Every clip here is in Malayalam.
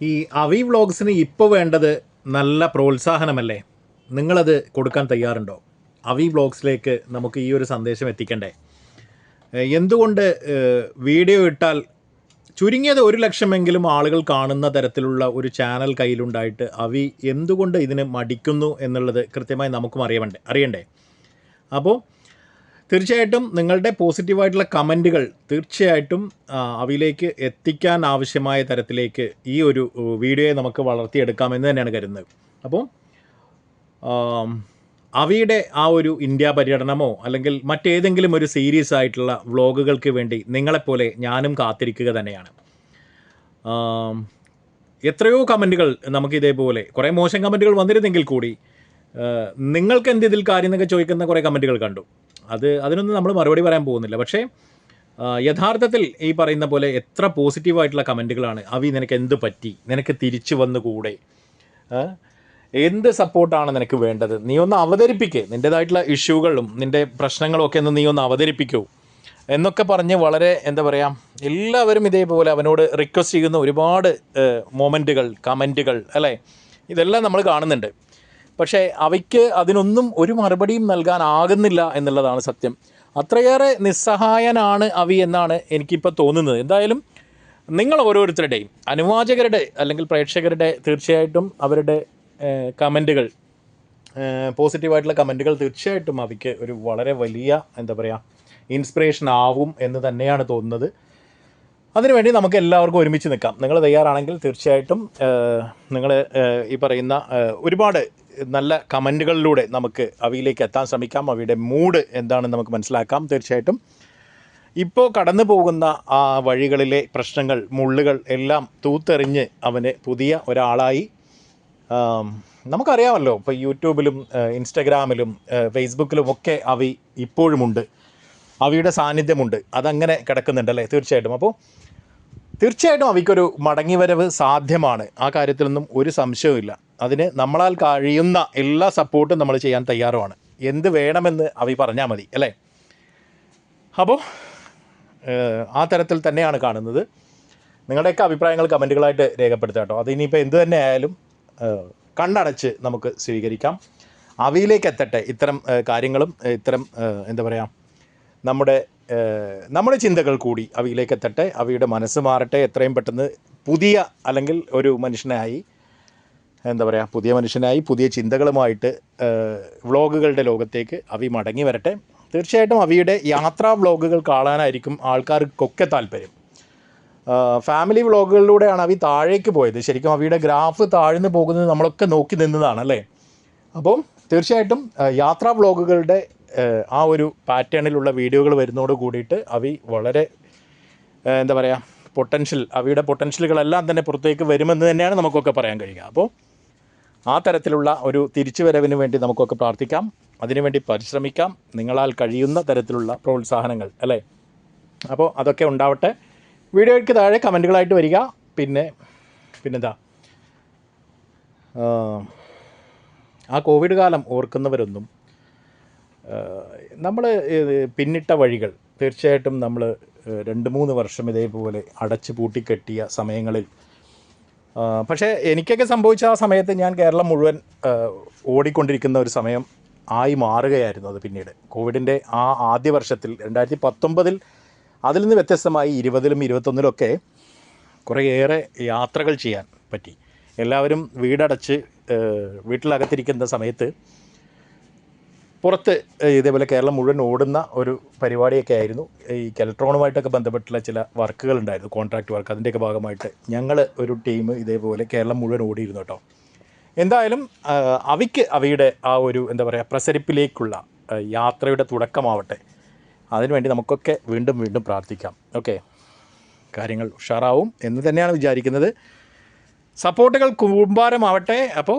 ഈ അവി വ്ളോഗ്സിന് ഇപ്പോൾ വേണ്ടത് നല്ല പ്രോത്സാഹനമല്ലേ? നിങ്ങളത് കൊടുക്കാൻ തയ്യാറുണ്ടോ? അവി വ്ളോഗ്സിലേക്ക് നമുക്ക് ഈ ഒരു സന്ദേശം എത്തിക്കണ്ടേ? എന്തുകൊണ്ട് വീഡിയോ ഇട്ടാൽ ചുരുങ്ങിയത് ഒരു ലക്ഷമെങ്കിലും ആളുകൾ കാണുന്ന തരത്തിലുള്ള ഒരു ചാനൽ കയ്യിലുണ്ടായിട്ട് അവി എന്തുകൊണ്ട് ഇതിന് മടിക്കുന്നു എന്നുള്ളത് കൃത്യമായി നമുക്കും അറിയണ്ടേ അറിയണ്ടേ? അപ്പോൾ തീർച്ചയായിട്ടും നിങ്ങളുടെ പോസിറ്റീവായിട്ടുള്ള കമന്റുകൾ തീർച്ചയായിട്ടും അവയിലേക്ക് എത്തിക്കാൻ ആവശ്യമായ തരത്തിലേക്ക് ഈ ഒരു വീഡിയോയെ നമുക്ക് വളർത്തിയെടുക്കാമെന്ന് തന്നെയാണ് കരുതുന്നത്. അപ്പോൾ അവയുടെ ആ ഒരു ഇന്ത്യ പര്യടനമോ അല്ലെങ്കിൽ മറ്റേതെങ്കിലും ഒരു സീരീസ് ആയിട്ടുള്ള വ്ളോഗുകൾക്ക് വേണ്ടി നിങ്ങളെപ്പോലെ ഞാനും കാത്തിരിക്കുക തന്നെയാണ്. എത്രയോ കമന്റുകൾ നമുക്ക് ഇതേപോലെ കുറേ മോശം കമന്റുകൾ വന്നിരുന്നെങ്കിൽ കൂടി നിങ്ങൾക്ക് എന്ത് ഇതിൽ കാര്യം എന്നൊക്കെ ചോദിക്കുന്ന കുറേ കമന്റുകൾ കണ്ടു. അത് അതിനൊന്നും നമ്മൾ മറുപടി പറയാൻ പോകുന്നില്ല. പക്ഷേ യഥാർത്ഥത്തിൽ ഈ പറയുന്ന പോലെ എത്ര പോസിറ്റീവായിട്ടുള്ള കമന്റുകളാണ്. അവി നിനക്ക് എന്ത് പറ്റി? നിനക്ക് തിരിച്ചു വന്നുകൂടെ? കൂടെ എന്ത് സപ്പോർട്ടാണ് നിനക്ക് വേണ്ടത്? നീ ഒന്ന് അവതരിപ്പിക്കുക നിന്റേതായിട്ടുള്ള ഇഷ്യൂകളും നിന്റെ പ്രശ്നങ്ങളും ഒക്കെ ഒന്ന് നീ ഒന്ന് അവതരിപ്പിക്കൂ. എന്നൊക്കെ പറഞ്ഞ് വളരെ എന്താ പറയുക എല്ലാവരും ഇതേപോലെ അവനോട് റിക്വസ്റ്റ് ചെയ്യുന്ന ഒരുപാട് മൊമെന്റുകൾ കമന്റുകൾ അല്ലേ? ഇതെല്ലാം നമ്മൾ കാണുന്നുണ്ട്. പക്ഷേ അവയ്ക്ക് അതിനൊന്നും ഒരു മറുപടിയും നൽകാനാകുന്നില്ല എന്നുള്ളതാണ് സത്യം. അത്രയേറെ നിസ്സഹായനാണ് അവി എന്നാണ് എനിക്കിപ്പോൾ തോന്നുന്നത്. എന്തായാലും നിങ്ങൾ ഓരോരുത്തരുടെയും അനുവാചകരുടെ അല്ലെങ്കിൽ പ്രേക്ഷകരുടെ തീർച്ചയായിട്ടും അവരുടെ കമന്റുകൾ പോസിറ്റീവായിട്ടുള്ള കമന്റുകൾ തീർച്ചയായിട്ടും അവയ്ക്ക് ഒരു വളരെ വലിയ എന്താ പറയുക ഇൻസ്പിറേഷൻ ആവും എന്ന് തന്നെയാണ് തോന്നുന്നത്. അതിനുവേണ്ടി നമുക്ക് എല്ലാവർക്കും ഒരുമിച്ച് നിൽക്കാം. നിങ്ങൾ തയ്യാറാണെങ്കിൽ തീർച്ചയായിട്ടും നിങ്ങൾ ഈ പറയുന്ന ഒരുപാട് നല്ല കമന്റുകളിലൂടെ നമുക്ക് അവയിലേക്ക് എത്താൻ ശ്രമിക്കാം. അവയുടെ മൂഡ് എന്താണെന്ന് നമുക്ക് മനസ്സിലാക്കാം. തീർച്ചയായിട്ടും. ഇപ്പോൾ കടന്നു പോകുന്ന ആ വഴികളിലെ പ്രശ്നങ്ങൾ മുള്ളുകൾ എല്ലാം തൂത്തെറിഞ്ഞ് അവന് പുതിയ ഒരാളായി. നമുക്കറിയാമല്ലോ ഇപ്പോൾ യൂട്യൂബിലും ഇൻസ്റ്റഗ്രാമിലും ഫേസ്ബുക്കിലും ഒക്കെ അവി ഇപ്പോഴുമുണ്ട്. അവയുടെ സാന്നിധ്യമുണ്ട്. അതങ്ങനെ കിടക്കുന്നുണ്ടല്ലേ തീർച്ചയായിട്ടും. അപ്പോൾ തീർച്ചയായിട്ടും അവയ്ക്കൊരു മടങ്ങിവരവ് സാധ്യമാണ്. ആ കാര്യത്തിലൊന്നും ഒരു സംശയവുമില്ല അതിന് നമ്മളാൽ കഴിയുന്ന എല്ലാ സപ്പോർട്ടും നമ്മൾ ചെയ്യാൻ തയ്യാറുമാണ്. എന്ത് വേണമെന്ന് അവ പറഞ്ഞാൽ മതി അല്ലേ? അപ്പോൾ ആ തരത്തിൽ തന്നെയാണ് കാണുന്നത്. നിങ്ങളുടെയൊക്കെ അഭിപ്രായങ്ങൾ കമന്റുകളായിട്ട് രേഖപ്പെടുത്തുക കേട്ടോ. അത് ഇനിയിപ്പോൾ എന്ത് തന്നെ ആയാലും കണ്ണടച്ച് നമുക്ക് സ്വീകരിക്കാം. അവയിലേക്ക് എത്തട്ടെ. ഇത്തരം കാര്യങ്ങളും ഇത്തരം എന്താ പറയുക നമ്മുടെ നമ്മുടെ ചിന്തകൾ കൂടി അവയിലേക്ക് എത്തട്ടെ അവയുടെ മനസ്സ് മാറട്ടെ. എത്രയും പെട്ടെന്ന് പുതിയ അല്ലെങ്കിൽ ഒരു മനുഷ്യനായി എന്താ പറയുക പുതിയ മനുഷ്യനായി പുതിയ ചിന്തകളുമായിട്ട് വ്ളോഗുകളുടെ ലോകത്തേക്ക് അവി മടങ്ങി വരട്ടെ. തീർച്ചയായിട്ടും അവയുടെ യാത്രാ വ്ളോഗുകൾ കാണാനായിരിക്കും ആൾക്കാർക്കൊക്കെ താല്പര്യം. ഫാമിലി വ്ളോഗുകളിലൂടെയാണ് അവി താഴേക്ക് പോയത്. ശരിക്കും അവയുടെ ഗ്രാഫ് താഴ്ന്നു പോകുന്നത് നമ്മളൊക്കെ നോക്കി നിന്നതാണ് അല്ലേ? അപ്പം തീർച്ചയായിട്ടും യാത്രാ വ്ളോഗുകളുടെ ആ ഒരു പാറ്റേണിലുള്ള വീഡിയോകൾ വരുന്നതോട് കൂടിയിട്ട് അവി വളരെ എന്താ പറയുക പൊട്ടൻഷ്യൽ അവയുടെ പൊട്ടൻഷ്യലുകളെല്ലാം തന്നെ പുറത്തേക്ക് വരുമെന്ന് തന്നെയാണ് നമുക്കൊക്കെ പറയാൻ കഴിയുക. അപ്പോൾ ആ തരത്തിലുള്ള ഒരു തിരിച്ചുവരവിന് വേണ്ടി നമുക്കൊക്കെ പ്രാർത്ഥിക്കാം. അതിനുവേണ്ടി പരിശ്രമിക്കാം. നിങ്ങളാൽ കഴിയുന്ന തരത്തിലുള്ള പ്രോത്സാഹനങ്ങൾ അല്ലേ? അപ്പോൾ അതൊക്കെ ഉണ്ടാവട്ടെ. വീഡിയോയ്ക്ക് താഴെ കമന്റുകളായിട്ട് വരിക. പിന്നെ പിന്നെന്താ? ആ കോവിഡ് കാലം ഓർക്കുന്നവരൊന്നും നമ്മൾ പിന്നിട്ട വഴികൾ തീർച്ചയായിട്ടും നമ്മൾ രണ്ട് മൂന്ന് വർഷം ഇതേപോലെ അടച്ചു പൂട്ടിക്കെട്ടിയ സമയങ്ങളിൽ പക്ഷേ എനിക്കൊക്കെ സംഭവിച്ച ആ സമയത്ത് ഞാൻ കേരളം മുഴുവൻ ഓടിക്കൊണ്ടിരിക്കുന്ന ഒരു സമയം ആയി മാറുകയായിരുന്നു അത് പിന്നീട്. കോവിഡിന്റെ ആ ആദ്യ വർഷത്തിൽ രണ്ടായിരത്തി പത്തൊമ്പതിൽ അതിൽ നിന്ന് വ്യത്യസ്തമായി ഇരുപതിലും ഇരുപത്തൊന്നിലും ഒക്കെ കുറേയേറെ യാത്രകൾ ചെയ്യാൻ പറ്റി. എല്ലാവരും വീടടച്ച് വീട്ടിലകത്തിരിക്കുന്ന സമയത്ത് പുറത്ത് ഇതേപോലെ കേരളം മുഴുവൻ ഓടുന്ന ഒരു പരിപാടിയൊക്കെ ആയിരുന്നു. ഈ കെൽട്രോണുമായിട്ടൊക്കെ ബന്ധപ്പെട്ടുള്ള ചില വർക്കുകൾ ഉണ്ടായിരുന്നു കോൺട്രാക്ട് വർക്ക്. അതിന്റെയൊക്കെ ഭാഗമായിട്ട് ഞങ്ങൾ ഒരു ടീം ഇതേപോലെ കേരളം മുഴുവൻ ഓടിയിരുന്നു കേട്ടോ. എന്തായാലും അവയ്ക്ക് അവയുടെ ആ ഒരു എന്താ പറയുക പ്രസരിപ്പിലേക്കുള്ള യാത്രയുടെ തുടക്കമാവട്ടെ. അതിനുവേണ്ടി നമുക്കൊക്കെ വീണ്ടും വീണ്ടും പ്രാർത്ഥിക്കാം. ഓക്കെ. കാര്യങ്ങൾ ഉഷാറാവും എന്ന് തന്നെയാണ് വിചാരിക്കുന്നത്. സപ്പോർട്ടുകൾ കൂമ്പാരമാവട്ടെ അപ്പോൾ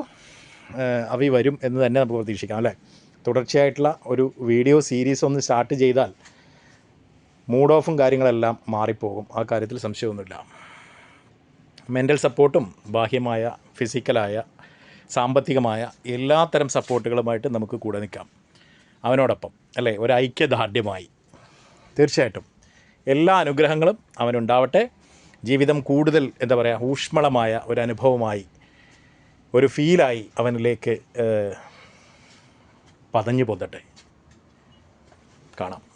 അവി വരും എന്ന് തന്നെ നമുക്ക് പ്രതീക്ഷിക്കാം അല്ലേ? തുടർച്ചയായിട്ടുള്ള ഒരു വീഡിയോ സീരീസ് ഒന്ന് സ്റ്റാർട്ട് ചെയ്താൽ മൂഡ് ഓഫും കാര്യങ്ങളെല്ലാം മാറിപ്പോകും. ആ കാര്യത്തിൽ സംശയമൊന്നുമില്ല. മെന്റൽ സപ്പോർട്ടും ബാഹ്യമായ ഫിസിക്കലായ സാമ്പത്തികമായ എല്ലാത്തരം സപ്പോർട്ടുകളുമായിട്ട് നമുക്ക് കൂടെ നിൽക്കാം. അവനോടൊപ്പം അല്ലേ? ഒരു ഐക്യദാർഢ്യമായി. തീർച്ചയായിട്ടും. എല്ലാ അനുഗ്രഹങ്ങളും അവനുണ്ടാവട്ടെ. ജീവിതം കൂടുതൽ എന്താ പറയുക ഊഷ്മളമായ ഒരു അനുഭവമായി ഒരു ഫീലായി അവനിലേക്ക് പതഞ്ഞു പൊന്തട്ടെ. കാണാം.